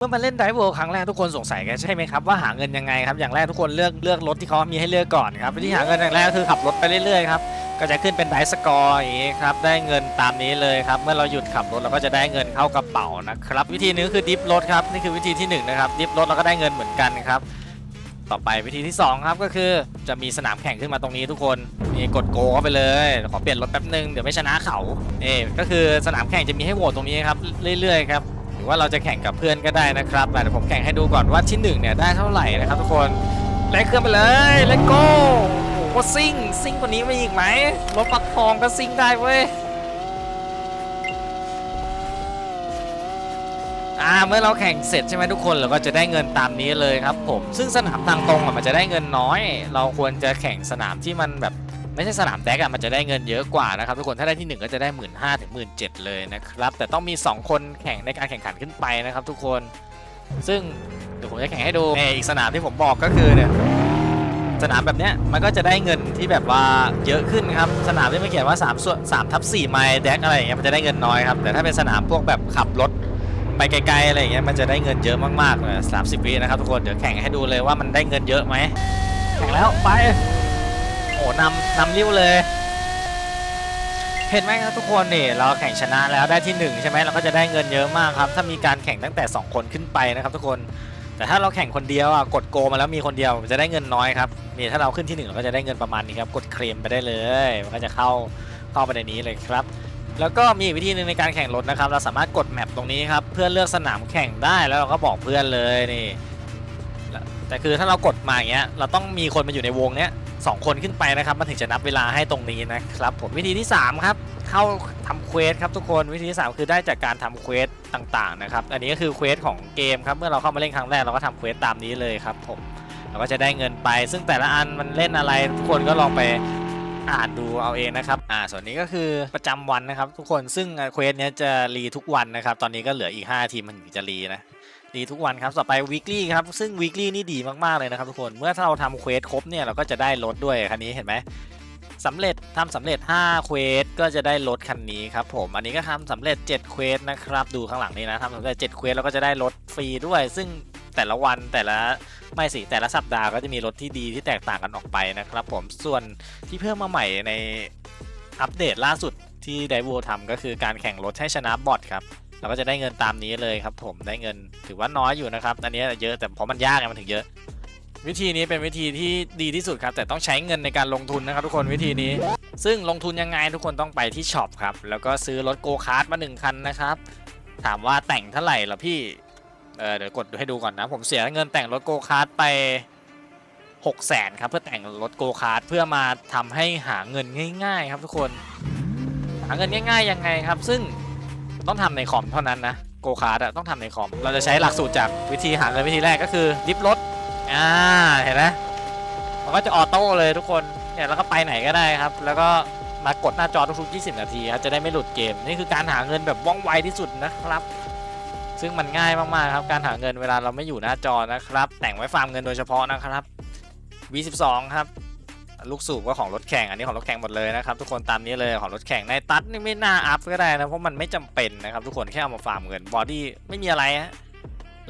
เมื่อมาเล่นไดฟ์เวิลด์ครั้งแรกทุกคนสงสัยกันใช่ไหมครับว่าหาเงินยังไงครับอย่างแรกทุกคนเลือกเลือกรถที่เขามีให้เลือกก่อนครับวิธีหาเงินอย่างแรกก็คือขับรถไปเรื่อยๆครับก็จะขึ้นเป็นไดสกอร์อย่างนี้ครับได้เงินตามนี้เลยครับเมื่อเราหยุดขับรถเราก็จะได้เงินเข้ากระเป๋านะครับวิธีนึงคือดิฟรถครับนี่คือวิธีที่หนึ่งนะครับดิฟรถเราก็ได้เงินเหมือนกันครับต่อไปวิธีที่สองครับก็คือจะมีสนามแข่งขึ้นมาตรงนี้ทุกคนนี่กดโกเข้าไปเลยขอเปลี่ยนรถแป๊บนึงเดี๋ยวไม่ชนะเขาเอ่ก็คือสนามแข่งจะมีให้โหวตตรงนี้ครับเรื่อยๆครับ รือว่าเราจะแข่งกับเพื่อนก็ได้นะครับแต่เดี๋ยวผมแข่งให้ดูก่อนว่าที่หนึ่งเนี่ยได้เท่าไหร่นะครับทุกคนเล่นเครื่องไปเลยเลโก้โอ้ซิ่งซิ่งกว่านี้ไม่อีกไหมรถปักทองก็ซิ่งได้เว้ยอ่าเมื่อเราแข่งเสร็จใช่ไหมทุกคนเราก็จะได้เงินตามนี้เลยครับผมซึ่งสนามทางตรงอะมันจะได้เงินน้อย เราควรจะแข่งสนามที่มันแบบ ไม่ใช่สนามแดกอะมันจะได้เงินเยอะกว่านะครับทุกคนถ้าได้ที่หนึ่งก็จะได้หมื่นห้าถึงหมื่นเจ็ดเลยนะครับแต่ต้องมีสองคนแข่งในการแข่งขันขึ้นไปนะครับทุกคนซึ่งเดี๋ยวผมจะแข่งให้ดูเอ่ออีกสนามที่ผมบอกก็คือเนี่ยสนามแบบเนี้ยมันก็จะได้เงินที่แบบว่าเยอะขึ้นครับสนามที่มันเขียนว่า3ส่วน3ทับ4ไมล์แดกอะไรอย่างเงี้ยมันจะได้เงินน้อยครับแต่ถ้าเป็นสนามพวกแบบขับรถไปไกลๆอะไรอย่างเงี้ยมันจะได้เงินเยอะมากๆเลยสามสิบวินะครับทุกคนเดี๋ยวแข่งให้ดูเลยว่ามันได้เงินเยอะไหมแข่งแล้วไป โอ้นำนำริ้วเลย เห็นไหมครับทุกคนนี่เราแข่งชนะแล้วได้ที่หนึ่งใช่ไหมเราก็จะได้เงินเยอะมากครับ ถ้ามีการแข่งตั้งแต่ 2 คนขึ้นไปนะครับ ทุกคนแต่ถ้าเราแข่งคนเดียวอะกดโกมาแล้วมีคนเดียวจะได้เงินน้อยครับนี่ถ้าเราขึ้นที่หนึ่งเราก็จะได้เงินประมาณนี้ครับกดเคลมไปได้เลยมันก็จะเข้าเข้าไปในนี้เลยครับแล้วก็มีวิธีหนึ่งในการแข่งรถนะครับ เราสามารถกดแมปตรงนี้ครับเพื่อเลือกสนามแข่งได้แล้วเราก็บอกเพื่อนเลยนี่แต่คือถ้าเรากดมาอย่างเงี้ยเราต้องมีคนมาอยู่ในวงเนี้ย สองคนขึ้นไปนะครับ มันถึงจะนับเวลาให้ตรงนี้นะครับผมวิธีที่สามครับ เข้าทำเควสครับทุกคนวิธีที่สามคือได้จากการทำเควสต่างๆนะครับ อันนี้ก็คือเควสของเกมครับ เมื่อเราเข้ามาเล่นครั้งแรกเราก็ทำเควสตามนี้เลยครับผมเราก็จะได้เงินไป ซึ่งแต่ละอันมันเล่นอะไรทุกคนก็ลองไปอ่านดูเอาเองนะครับ อ่า ส่วนนี้ก็คือประจำวันนะครับ ทุกคน ซึ่งเควสเนี้ยจะรีทุกวันนะครับ ตอนนี้ก็เหลืออีก 5 ทีมมันถึงจะรีนะ รีทุกวันครับต่อไป weekly ครับ ซึ่ง weekly นี่ดีมาก ๆ เลยนะครับทุกคน เมื่อถ้าเราทำเควสครบเนี่ย เราก็จะได้ลดด้วยคันนี้เห็นไหมสำเร็จทำสำเร็จ5เควสก็จะได้รถคันนี้ครับผม อันนี้ก็ทำสำเร็จ7เควสนะครับ ดูข้างหลังนี่นะทำสำเร็จ7เควสแล้วก็จะได้รถฟรีด้วย ซึ่งแต่ละวันแต่ละไม่สิแต่ละสัปดาห์ก็จะมีรถที่ดีที่แตกต่างกันออกไปนะครับผมส่วนที่เพิ่มมาใหม่ในอัปเดตล่าสุดที่ไดโวทำก็คือการแข่งรถให้ชนะบอทครับ เราก็จะได้เงินตามนี้เลยครับ ผมได้เงินถือว่าน้อยอยู่นะครับ อันนี้เยอะแต่เพราะมันยากไงมันถึงเยอะ วิธีนี้เป็นวิธีที่ดีที่สุดครับ แต่ต้องใช้เงินในการลงทุนนะครับ ทุกคนวิธีนี้ ซึ่งลงทุนยังไงทุกคนต้องไปที่ช็อปครับแล้วก็ซื้อรถโกคาร์ดมาหนึ่งคันนะครับถามว่าแต่งเท่าไหร่หรอพี่เออเดี๋ยวกดให้ดูก่อนนะ ผมเสียเงินแต่งรถโกคาร์ดไป6 0แสนครับเพื่อแต่งรถโกคาร์ดเพื่อมาทำให้หาเงินง่าย ๆ ครับทุกคน หาเงินง่าย ๆ ยังไงครับ ซึ่ง ต้องทำในคอมเท่านั้นนะโกคาร์ดต้องทำในคอม เราจะใช้หลักสูตรจากวิธีหาเงินวิธีแรกก็คือดิฟรถอ่าเห็นไหมมันก็จะออโต้เลยทุกคนเนี่ยแล้วก็ไปไหนก็ได้ครับ แล้วก็มากดหน้าจอทุกๆ 20 นาทีครับจะได้ไม่หลุดเกม นี่คือการหาเงินแบบว่องไวที่สุดนะครับ ซึ่งมันง่ายมากๆครับการหาเงินเวลาเราไม่อยู่หน้าจอนะครับ แต่งไว้ฟาร์มเงินโดยเฉพาะนะครับ V12 ครับ ลูกสูบก็ของรถแข่งอันนี้ของรถแข่งหมดเลยนะครับทุกคนตามนี้เลยของรถแข่งในตัดนี่ไม่น่าอัพก็ได้นะเพราะมันไม่จำเป็นนะครับทุกคนแค่เอามาฟาร์มเงินบอดี้ไม่มีอะไรฮะ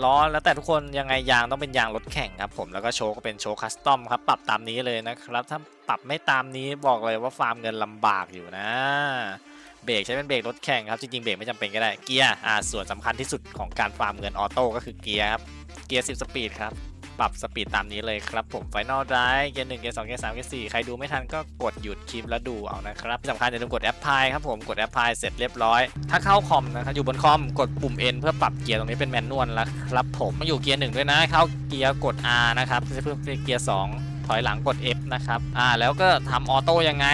ล้อแล้วแต่ทุกคนยังไงยางต้องเป็นยางรถแข่งครับผมแล้วก็โชว์ก็เป็นโชว์คัสตอมครับปรับตามนี้เลยนะครับถ้าปรับไม่ตามนี้บอกเลยว่าฟาร์มเงินลำบากอยู่นะเบรกใช้เป็นเบรกรถแข่งครับจริงๆเบรกไม่จำเป็นก็ได้เกียร์อ่าส่วนสำคัญที่สุดของการฟาร์มเงินออโต้ก็คือเกียร์ครับเกียร์10สปีดครับ ปรับสปีดตามนี้เลยครับผมไฟนอลไดเกียร์หนึ่งเกียร์สองเกียร์สามเกียร์สี่ใครดูไม่ทันก็กดหยุดคลิปแล้วดูเอานะครับสำคัญอย่าลืมกดแอปพลายครับผมกดแอปพลายเสร็จเรียบร้อย ถ้าเข้าคอมนะครับอยู่บนคอมกดปุ่ม N เพื่อปรับเกียร์ตรงนี้เป็นแมนนวลแล้วครับผมมาอยู่เกียร์หนึ่งด้วยนะเข้าเกียร์กด R นะครับเพื่อเป็นเกียร์สองถอยหลังกด F นะครับอ่าแล้วก็ทำออโต้ยังไง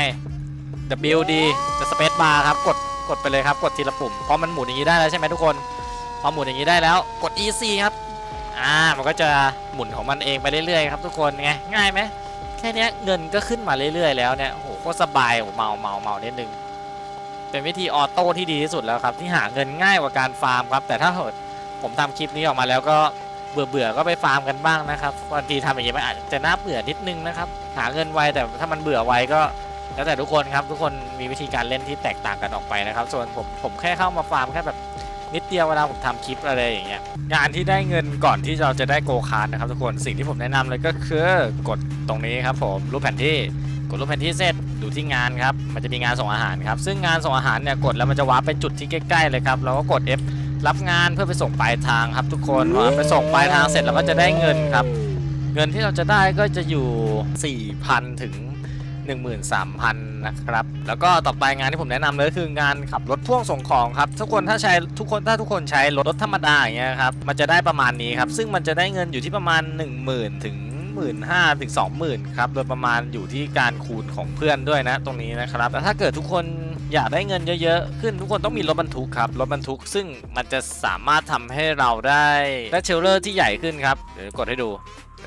WD จะสเปซบาร์ครับกดกดไปเลยครับกดทีละปุ่มพอมันหมุนอย่างนี้ได้แล้วใช่ไหมทุกคนพอหมุนอย่างนี้ได้แล้วกด EC ครับ อ่ามันก็จะหมุนของมันเองไปเรื่อยๆครับทุกคนไงง่ายไหมแค่นี้เงินก็ขึ้นมาเรื่อยๆแล้วเนี่ยโหโคตรสบายโหเมาเมาเมานิดนึงเป็นวิธีออโต้ที่ดีที่สุดแล้วครับที่หาเงินง่ายกว่าการฟาร์มครับ แต่ถ้าเกิดผมทำคลิปนี้ออกมาแล้วก็เบื่อเบื่อๆก็ไปฟาร์มกันบ้างนะครับบางทีทำอย่างนี้มันอาจจะน่าเบื่อนิดนึงนะครับหาเงินไวแต่ถ้ามันเบื่อไวก็แล้วแต่ทุกคนครับทุกคนมีวิธีการเล่นที่แตกต่างกันออกไปนะครับ ส่วนผมผมแค่เข้ามาฟาร์มแค่แบบ นิดเดียวเวลาผมทำคลิปอะไรอย่างเงี้ยงานที่ได้เงินก่อนที่เราจะได้โกคาร์นะครับทุกคนสิ่งที่ผมแนะนำเลยก็คือกดตรงนี้ครับผมรูปแผนที่กดรูปแผนที่เสร็จดูที่งานครับมันจะมีงานส่งอาหารครับซึ่งงานส่งอาหารเนี่ยกดแล้วมันจะวาร์ปไปจุดที่ใกล้ๆเลยครับเราก็กด F รับงานเพื่อไปส่งปลายทางครับทุกคนพอไปส่งปลายทางเสร็จเราก็จะได้เงินครับ เงินที่เราจะได้ก็จะอยู่ 4,000 ถึง 13,000 นะครับ แล้วก็ต่อไปงานที่ผมแนะนำเลยคืองานขับรถพ่วงส่งของครับ ทุกคนถ้าใช้ทุกคนถ้าทุกคนใช้รถรถธรรมดาอย่างเงี้ยครับ มันจะได้ประมาณนี้ครับ ซึ่งมันจะได้เงินอยู่ที่ประมาณ 10,000 ถึง15,000ถึง20,000ครับ โดยประมาณอยู่ที่การคูณของเพื่อนด้วยนะตรงนี้นะครับแต่ถ้าเกิดทุกคนอยากได้เงินเยอะๆ ขึ้นทุกคนต้องมีรถบรรทุกครับ รถบรรทุกซึ่งมันจะสามารถทำให้เราได้ได้เทรลเลอร์ที่ใหญ่ขึ้นครับเดี๋ยวกดให้ดู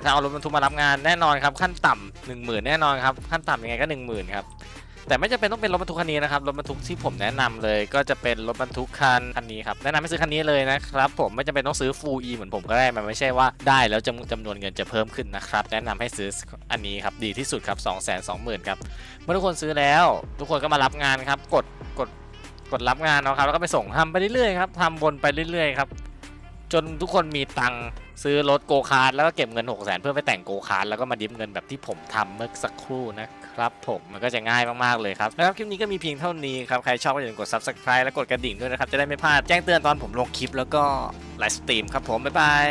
ถ้าเอารถบรรทุกมารับงานแน่นอนครับขั้นต่ำหนึ่งหมื่นแน่นอนครับขั้นต่ำยังไงก็หนึ่งหมื่นครับแต่ไม่จำเป็นต้องเป็นรถบรรทุกคันนี้นะครับรถบรรทุกที่ผมแนะนำเลย ก็จะเป็นรถบรรทุกคันคันนี้ครับแนะนำให้ซื้อคันนี้เลยนะครับผมไม่จำเป็นต้องซื้อ full e เหมือนผมก็ได้มันไม่ใช่ว่าได้แล้วจำจำนวนเงินจะเพิ่มขึ้นนะครับแนะนำให้ซื้ออันนี้ครับดีที่สุดครับ2 2 0 0 0 0ครับเมื่อทุกคนซื้อแล้ว ทุกคนก็มารับงานครับกดกดกดรับงานนะครับแล้วก็ไปส่งทำไปเรื่อยๆครับทำวนไปเรื่อยๆครับ จนทุกคนมีตังค์ซื้อรถโกคาร์ดแล้วก็เก็บเงิน 6 0 0 0 0เพื่อไปแต่งโกคาร์ดแล้วก็มาดิฟเงินแบบที่ผมทำเมื่อสักครู่นะครับผมมันก็จะง่ายมากๆเลยครับนะครับคลิปนี้ก็มีเพียงเท่านี้ครับ ใครชอบก็อย่าลืมกด subscribe และกดกระดิ่งด้วยนะครับ จะได้ไม่พลาดแจ้งเตือนตอนผมลงคลิปแล้วก็ไลฟ์สตรีมครับผมบ๊ายบาย